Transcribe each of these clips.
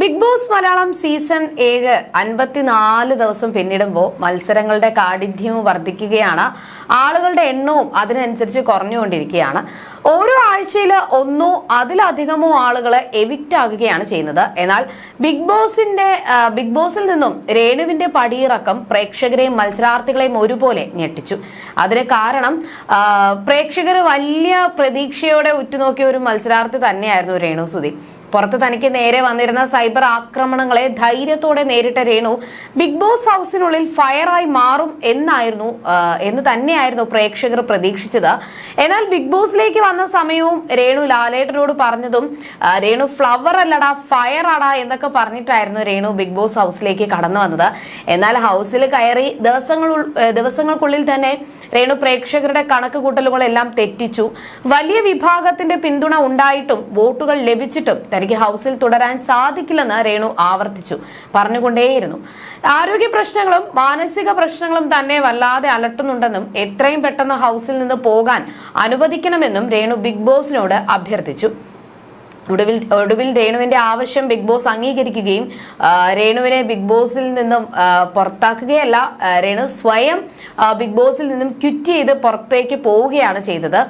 Big Boss Malayalam season ഏഴ് അൻപത്തിനാല് ദിവസം പിന്നിടുമ്പോൾ മത്സരങ്ങളുടെ കാഠിന്യവും വർദ്ധിക്കുകയാണ്. ആളുകളുടെ എണ്ണവും അതിനനുസരിച്ച് കുറഞ്ഞുകൊണ്ടിരിക്കുകയാണ്. ഓരോ ആഴ്ചയിൽ ഒന്നോ അതിലധികമോ ആളുകളെ എവിക്റ്റ് ആകുകയാണ് ചെയ്യുന്നത്. എന്നാൽ ബിഗ് ബോസിന്റെ ബിഗ് ബോസിൽ നിന്നും രേണുവിന്റെ പടിയിറക്കം പ്രേക്ഷകരെയും മത്സരാർത്ഥികളെയും ഒരുപോലെ ഞെട്ടിച്ചു. അതിന് കാരണം പ്രേക്ഷകർ വലിയ പ്രതീക്ഷയോടെ ഉറ്റുനോക്കിയ ഒരു മത്സരാർത്ഥി തന്നെയായിരുന്നു രേണു സുധി. പുറത്ത് തനിക്ക് നേരെ വന്നിരുന്ന സൈബർ ആക്രമണങ്ങളെ ധൈര്യത്തോടെ നേരിട്ട രേണു ബിഗ് ബോസ് ഹൗസിനുള്ളിൽ ഫയറായി മാറും എന്നായിരുന്നു എന്ന് തന്നെയായിരുന്നു പ്രേക്ഷകർ പ്രതീക്ഷിച്ചത്. എന്നാൽ ബിഗ് ബോസിലേക്ക് വന്ന സമയവും രേണു ലാലേട്ടനോട് പറഞ്ഞതും രേണു ഫ്ലവർ അല്ലടാ ഫയർ ആടാ എന്നൊക്കെ പറഞ്ഞിട്ടായിരുന്നു രേണു ബിഗ് ബോസ് ഹൗസിലേക്ക് കടന്നു വന്നത്. എന്നാൽ ഹൗസിൽ കയറി ദിവസങ്ങൾ ദിവസങ്ങൾക്കുള്ളിൽ തന്നെ രേണു പ്രേക്ഷകരുടെ കണക്ക് കൂട്ടലുകളെല്ലാം തെറ്റിച്ചു. വലിയ വിഭാഗത്തിന്റെ പിന്തുണ ഉണ്ടായിട്ടും വോട്ടുകൾ ലഭിച്ചിട്ടും തനിക്ക് ഹൗസിൽ തുടരാൻ സാധിക്കില്ലെന്ന് രേണു ആവർത്തിച്ചു. പറഞ്ഞുകൊണ്ടേയിരുന്നു. ആരോഗ്യ പ്രശ്നങ്ങളും മാനസിക പ്രശ്നങ്ങളും തന്നെ വല്ലാതെ അലട്ടുന്നുണ്ടെന്നും എത്രയും പെട്ടെന്ന് ഹൗസിൽ നിന്ന് പോകാൻ അനുവദിക്കണമെന്നും രേണു ബിഗ് ബോസിനോട് അഭ്യർത്ഥിച്ചു. ഒടുവിൽ ഒടുവിൽ രേണുവിന്റെ ആവശ്യം ബിഗ് ബോസ് അംഗീകരിക്കുകയും രേണുവിനെ ബിഗ് ബോസിൽ നിന്നും പുറത്താക്കുകയല്ല രേണു സ്വയം ബിഗ് ബോസിൽ നിന്നും ക്വിറ്റ് ചെയ്ത് പുറത്തേക്ക് പോവുകയാണ് ചെയ്തത്.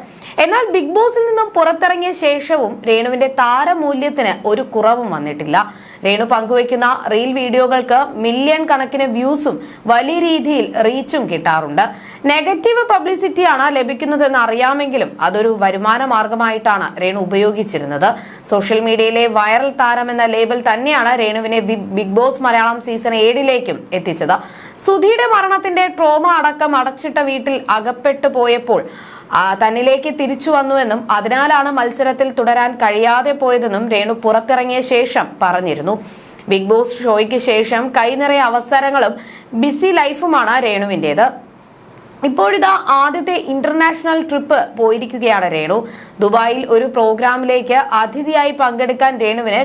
എന്നാൽ ബിഗ് ബോസിൽ നിന്നും പുറത്തിറങ്ങിയ ശേഷവും രേണുവിന്റെ താരമൂല്യത്തിന് ഒരു കുറവും വന്നിട്ടില്ല. രേണു പങ്കുവയ്ക്കുന്ന റീൽ വീഡിയോകൾക്ക് മില്യൺ കണക്കിന് വ്യൂസും വലിയ രീതിയിൽ റീച്ചും കിട്ടാറുണ്ട്. നെഗറ്റീവ് പബ്ലിസിറ്റിയാണ് ലഭിക്കുന്നതെന്ന് അറിയാമെങ്കിലും അതൊരു വരുമാന മാർഗമായിട്ടാണ് രേണു ഉപയോഗിച്ചിരുന്നത്. സോഷ്യൽ മീഡിയയിലെ വൈറൽ താരം എന്ന ലേബൽ തന്നെയാണ് രേണുവിനെ ബിഗ് ബോസ് മലയാളം സീസൺ ഏഴിലേക്കും എത്തിച്ചത്. സുധിയുടെ മരണത്തിന്റെ ട്രോമ അടക്കം അടച്ചിട്ട വീട്ടിൽ അകപ്പെട്ടു പോയപ്പോൾ തന്നിലേക്ക് തിരിച്ചു വന്നുവെന്നും അതിനാലാണ് മത്സരത്തിൽ തുടരാൻ കഴിയാതെ പോയതെന്നും രേണു പുറത്തിറങ്ങിയ ശേഷം പറഞ്ഞിരുന്നു. ബിഗ് ബോസ് ഷോയ്ക്ക് ശേഷം കൈനിറയ അവസരങ്ങളും ബിസി ലൈഫുമാണ് രേണുവിന്റേത്. ഇപ്പോഴിതാ ആദ്യത്തെ ഇന്റർനാഷണൽ ട്രിപ്പ് പോയിരിക്കുകയാണ് രേണു. ദുബായിൽ ഒരു പ്രോഗ്രാമിലേക്ക് അതിഥിയായി പങ്കെടുക്കാൻ രേണുവിന്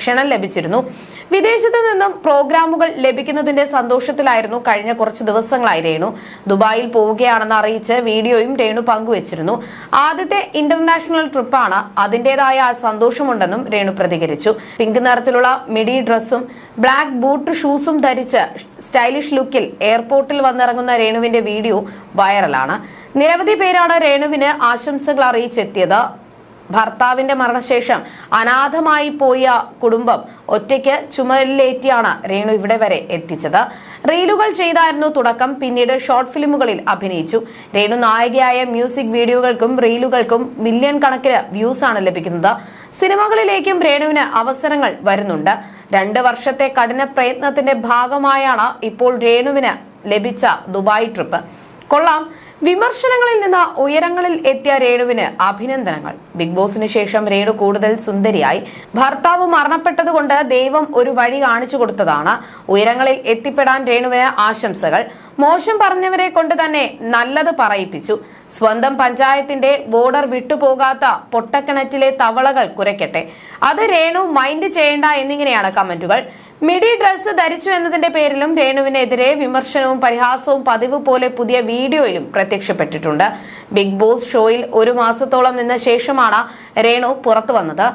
ക്ഷണം ലഭിച്ചിരുന്നു. വിദേശത്തു നിന്നും പ്രോഗ്രാമുകൾ ലഭിക്കുന്നതിന്റെ സന്തോഷത്തിലായിരുന്നു കഴിഞ്ഞ കുറച്ച് ദിവസങ്ങളായി രേണു. ദുബായിൽ പോവുകയാണെന്ന് അറിയിച്ച് വീഡിയോയും രേണു പങ്കുവച്ചിരുന്നു. ആദ്യത്തെ ഇന്റർനാഷണൽ ട്രിപ്പാണ്. അതിന്റേതായ സന്തോഷമുണ്ടെന്നും രേണു പ്രതികരിച്ചു. പിങ്ക് നിറത്തിലുള്ള മിഡി ഡ്രസ്സും ബ്ലാക്ക് ബൂട്ട് ഷൂസും ധരിച്ച് സ്റ്റൈലിഷ് ലുക്കിൽ എയർപോർട്ടിൽ വന്നിറങ്ങുന്ന രേണുവിന്റെ വീഡിയോ വൈറലാണ്. നിരവധി പേരാണ് രേണുവിന് ആശംസകൾ അറിയിച്ചെത്തിയത്. ഭർത്താവിന്റെ മരണശേഷം അനാഥമായി പോയ കുടുംബം ഒറ്റയ്ക്ക് ചുമലിലേറ്റിയാണ് രേണു ഇവിടെ വരെ എത്തിച്ചത്. റീലുകൾ ചെയ്തായിരുന്നു തുടക്കം പിന്നീട് ഷോർട്ട് ഫിലിമുകളിൽ അഭിനയിച്ചു. രേണു നായികയായ മ്യൂസിക് വീഡിയോകൾക്കും റീലുകൾക്കും മില്യൺ കണക്കിന് വ്യൂസ് ആണ് ലഭിക്കുന്നത്. സിനിമകളിലേക്കും രേണുവിന് അവസരങ്ങൾ വരുന്നുണ്ട്. രണ്ട് വർഷത്തെ കഠിന പ്രയത്നത്തിന്റെ ഭാഗമായാണ് ഇപ്പോൾ രേണുവിന് ലഭിച്ച ദുബായ് ട്രിപ്പ്. കൊള്ളാം. വിമർശനങ്ങളിൽ നിന്ന് ഉയരങ്ങളിൽ എത്തിയ രേണുവിന് അഭിനന്ദനങ്ങൾ. ബിഗ് ബോസിന് ശേഷം രേണു കൂടുതൽ സുന്ദരിയായി. ഭർത്താവ് മരണപ്പെട്ടതുകൊണ്ട് ദൈവം ഒരു വഴി കാണിച്ചു കൊടുത്തതാണ്. ഉയരങ്ങളിൽ എത്തിപ്പെടാൻ രേണുവിന് ആശംസകൾ. മോശം പറഞ്ഞവരെ കൊണ്ട് തന്നെ നല്ലത് പറയിപ്പിച്ചു. സ്വന്തം പഞ്ചായത്തിന്റെ ബോർഡർ വിട്ടുപോകാത്ത പൊട്ടക്കിണറ്റിലെ തവളകൾ കുരയ്ക്കട്ടെ. അത് രേണു മൈൻഡ് ചെയ്യേണ്ട എന്നിങ്ങനെയാണ് കമന്റുകൾ. മിഡി ഡ്രസ് ധരിച്ചു എന്നതിന്റെ പേരിലും രേണുവിനെതിരെ വിമർശനവും പരിഹാസവും പതിവ് പോലെ പുതിയ വീഡിയോയിലും പ്രത്യക്ഷപ്പെട്ടിട്ടുണ്ട്. ബിഗ് ബോസ് ഷോയിൽ ഒരു മാസത്തോളം നിന്ന ശേഷമാണ് രേണു പുറത്തു വന്നത്.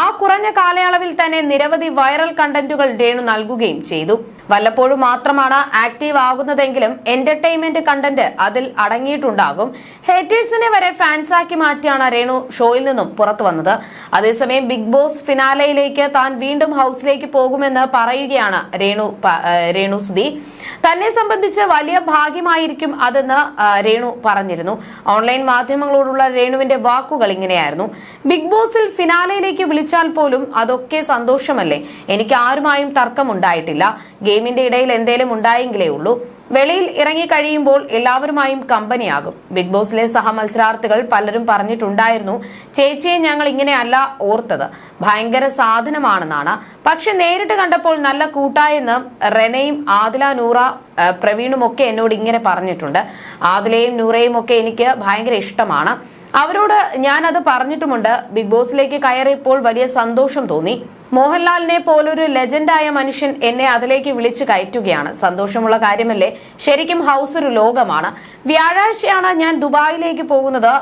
ആ കുറഞ്ഞ കാലയളവിൽ തന്നെ നിരവധി വൈറൽ കണ്ടന്റുകൾ രേണു നൽകുകയും ചെയ്തു. വല്ലപ്പോഴും മാത്രമാണ് ആക്റ്റീവ് ആകുന്നതെങ്കിലും എന്റർടൈൻമെന്റ് കണ്ടന്റ് അതിൽ അടങ്ങിയിട്ടുണ്ടാകും. ഹേറ്റേഴ്സിനെ വരെ ഫാൻസാക്കി മാറ്റിയാണ് രേണു ഷോയിൽ നിന്നും പുറത്തു വന്നത്. അതേസമയം ബിഗ് ബോസ് ഫിനാലയിലേക്ക് താൻ വീണ്ടും ഹൗസിലേക്ക് പോകുമെന്ന് പറയുകയാണ് രേണു രേണു സുധി. തന്നെ സംബന്ധിച്ച് വലിയ ഭാഗ്യമായിരിക്കും അതെന്ന് രേണു പറഞ്ഞിരുന്നു. ഓൺലൈൻ മാധ്യമങ്ങളോടുള്ള രേണുവിന്റെ വാക്കുകൾ ഇങ്ങനെയായിരുന്നു. ബിഗ് ബോസിൽ ഫിനാലയിലേക്ക് വിളിച്ചാൽ പോലും അതൊക്കെ സന്തോഷമല്ലേ? എനിക്ക് ആരുമായും തർക്കമുണ്ടായിട്ടില്ല. ഗെയിമിന്റെ ഇടയിൽ എന്തേലും ഉണ്ടായെങ്കിലേ ഉള്ളൂ. വെളിയിൽ ഇറങ്ങി കഴിയുമ്പോൾ എല്ലാവരുമായും കമ്പനിയാകും. ബിഗ് ബോസിലെ സഹമത്സരാർത്ഥികൾ പലരും പറഞ്ഞിട്ടുണ്ടായിരുന്നു ചേച്ചിയെ ഞങ്ങൾ ഇങ്ങനെയല്ല ഓർത്തത്. ഭയങ്കര സാധനമാണെന്നാണ്. പക്ഷെ നേരിട്ട് കണ്ടപ്പോൾ നല്ല കൂട്ടായെന്ന് റെനയും ആദില നൂറ പ്രവീണുമൊക്കെ എന്നോട് ഇങ്ങനെ പറഞ്ഞിട്ടുണ്ട്. ആദിലയും നൂറയും ഒക്കെ എനിക്ക് ഭയങ്കര ഇഷ്ടമാണ്. അവരോട് ഞാൻ അത് പറഞ്ഞിട്ടുമുണ്ട്. ബിഗ് ബോസിലേക്ക് കയറിയപ്പോൾ വലിയ സന്തോഷം തോന്നി. മോഹൻലാലിനെ പോലൊരു ലെജൻഡായ മനുഷ്യൻ എന്നെ അതിലേക്ക് വിളിച്ചു കയറ്റുകയാണ്. സന്തോഷമുള്ള കാര്യമല്ലേ? ശരിക്കും ഹൗസ് ഒരു ലോകമാണ്. വ്യാഴാഴ്ചയാണ് ഞാൻ ദുബായിലേക്ക് പോകുന്നത്.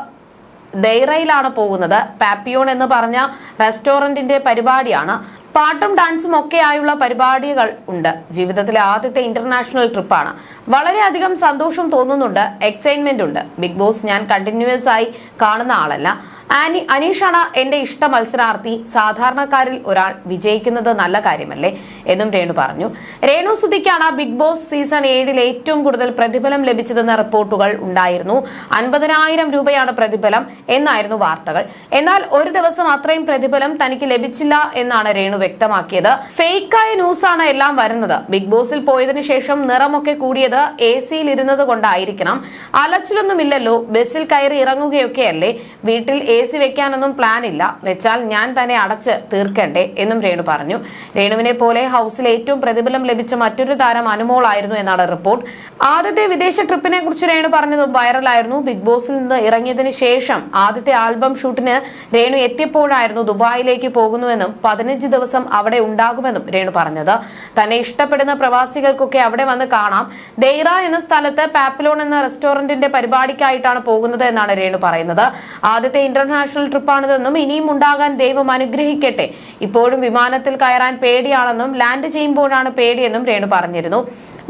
ദൈറയിലാണ് പോകുന്നത്. പാപ്പിയോൺ എന്ന് പറഞ്ഞ റെസ്റ്റോറന്റിന്റെ പരിപാടിയാണ്. പാട്ടും ഡാൻസും ഒക്കെ ആയുള്ള പരിപാടികൾ ഉണ്ട്. ജീവിതത്തിലെ ആദ്യത്തെ ഇന്റർനാഷണൽ ട്രിപ്പാണ് വളരെയധികം സന്തോഷം തോന്നുന്നുണ്ട്. എക്സൈറ്റ്മെന്റ് ഉണ്ട്. ബിഗ് ബോസ് ഞാൻ കണ്ടിന്യൂസ് ആയി കാണുന്ന ആളല്ല. ആനി അനീഷാണ് എന്റെ ഇഷ്ട മത്സരാർത്ഥി. സാധാരണക്കാരിൽ ഒരാൾ വിജയിക്കുന്നത് നല്ല കാര്യമല്ലേ? എന്നും രേണു പറഞ്ഞു. രേണു സുധിക്കാണ് ബിഗ് ബോസ് സീസൺ ഏഴിൽ ഏറ്റവും കൂടുതൽ പ്രതിഫലം ലഭിച്ചതെന്ന റിപ്പോർട്ടുകൾ ഉണ്ടായിരുന്നു. അൻപതിനായിരം രൂപയാണ് പ്രതിഫലം എന്നായിരുന്നു വാർത്തകൾ. എന്നാൽ ഒരു ദിവസം അത്രയും പ്രതിഫലം തനിക്ക് ലഭിച്ചില്ല എന്നാണ് രേണു വ്യക്തമാക്കിയത്. ഫേക്കായ ന്യൂസാണ് എല്ലാം വരുന്നത്. ബിഗ് ബോസിൽ പോയതിനു ശേഷം നിറമൊക്കെ കൂടിയത് എ സിയിൽ ഇരുന്നത് കൊണ്ടായിരിക്കണം. അലച്ചിലൊന്നുമില്ലല്ലോ. ബസ്സിൽ കയറി ഇറങ്ങുകയൊക്കെയല്ലേ? വീട്ടിൽ എ സി വെക്കാനൊന്നും പ്ലാൻ ഇല്ല വെച്ചാൽ ഞാൻ തന്നെ അടച്ച് തീർക്കണ്ടേ എന്നും രേണു പറഞ്ഞു. രേണുവിനെ പോലെ ഹൗസിൽ ഏറ്റവും പ്രതിഫലം ലഭിച്ച മറ്റൊരു താരം അനുമോളായിരുന്നു എന്നാണ് റിപ്പോർട്ട്. ആദ്യത്തെ വിദേശ ട്രിപ്പിനെ കുറിച്ച് രേണു പറഞ്ഞത് വൈറലായിരുന്നു. ബിഗ് ബോസിൽ നിന്ന് ഇറങ്ങിയതിനു ശേഷം ആദ്യത്തെ ആൽബം ഷൂട്ടിന് രേണു എത്തിയപ്പോഴായിരുന്നു ദുബായിലേക്ക് പോകുന്നുവെന്നും പതിനഞ്ച് ദിവസം അവിടെ ഉണ്ടാകുമെന്നും രേണു പറഞ്ഞത്. തന്നെ ഇഷ്ടപ്പെടുന്ന പ്രവാസികൾക്കൊക്കെ അവിടെ വന്ന് കാണാം. ദെയ്റ എന്ന സ്ഥലത്ത് പാപ്പിലോൺ എന്ന റെസ്റ്റോറന്റിന്റെ പരിപാടിക്കായിട്ടാണ് പോകുന്നത് എന്നാണ് രേണു പറയുന്നത്. ആദ്യത്തെ ഇന്റർനാഷണൽ ട്രിപ്പാണിതെന്നും ഇനിയും ഉണ്ടാകാൻ ദൈവം അനുഗ്രഹിക്കട്ടെ. ഇപ്പോഴും വിമാനത്തിൽ കയറാൻ പേടിയാണെന്നും ലാൻഡ് ചെയ്യുമ്പോഴാണ് പേടിയെന്നും രേണു പറഞ്ഞിരുന്നു.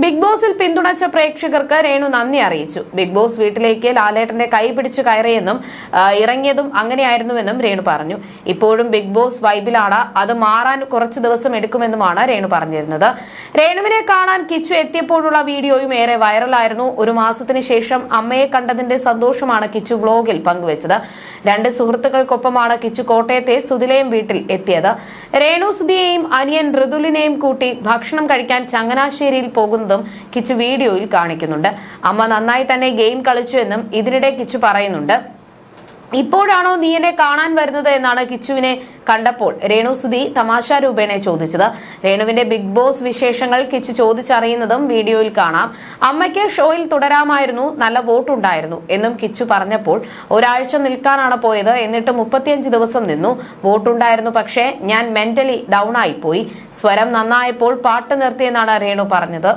ബിഗ് ബോസിൽ പിന്തുണച്ച പ്രേക്ഷകർക്ക് രേണു നന്ദി അറിയിച്ചു. ബിഗ് ബോസ് വീട്ടിലേക്ക് ലാലേട്ടന്റെ കൈ പിടിച്ചു കയറിയെന്നും ഇറങ്ങിയതും അങ്ങനെയായിരുന്നുവെന്നും രേണു പറഞ്ഞു. ഇപ്പോഴും ബിഗ് ബോസ് വൈബിലാണ്. അത് മാറാൻ കുറച്ച് ദിവസം എടുക്കുമെന്നുമാണ് രേണു പറഞ്ഞിരുന്നത്. രേണുവിനെ കാണാൻ കിച്ചു എത്തിയപ്പോഴുള്ള വീഡിയോയും ഏറെ വൈറലായിരുന്നു. ഒരു മാസത്തിന് ശേഷം അമ്മയെ കണ്ടതിന്റെ സന്തോഷമാണ് കിച്ചു വ്ലോഗിൽ പങ്കുവച്ചത്. രണ്ട് സുഹൃത്തുക്കൾക്കൊപ്പമാണ് കിച്ചു കോട്ടയത്തെ സുധിലയും വീട്ടിൽ എത്തിയത്. രേണു സുധിയെയും അനിയൻ ഋതുലിനെയും കൂട്ടി ഭക്ഷണം കഴിക്കാൻ ചങ്ങനാശ്ശേരിയിൽ പോകുന്നതും കിച്ചു വീഡിയോയിൽ കാണിക്കുന്നുണ്ട്. അമ്മ നന്നായി തന്നെ ഗെയിം കളിച്ചു എന്നും ഇതിനിടെ കിച്ചു പറയുന്നുണ്ട്. ഇപ്പോഴാണോ നീ എന്നെ കാണാൻ വരുന്നത് എന്നാണ് കിച്ചുവിനെ കണ്ടപ്പോൾ രേണു സുധി തമാശ രൂപേണെ ചോദിച്ചത്. രേണുവിന്റെ ബിഗ് ബോസ് വിശേഷങ്ങൾ കിച്ചു ചോദിച്ചറിയുന്നതും വീഡിയോയിൽ കാണാം. അമ്മയ്ക്ക് ഷോയിൽ തുടരാമായിരുന്നു നല്ല വോട്ടുണ്ടായിരുന്നു എന്നും കിച്ചു പറഞ്ഞപ്പോൾ ഒരാഴ്ച നിൽക്കാനാണ് പോയത്. എന്നിട്ട് മുപ്പത്തിയഞ്ച് ദിവസം നിന്നു. വോട്ടുണ്ടായിരുന്നു പക്ഷേ ഞാൻ മെന്റലി ഡൗൺ ആയിപ്പോയി. പോയി സ്വരം നന്നായപ്പോൾ പാട്ട് നിർത്തിയെന്നാണ് രേണു പറഞ്ഞത്.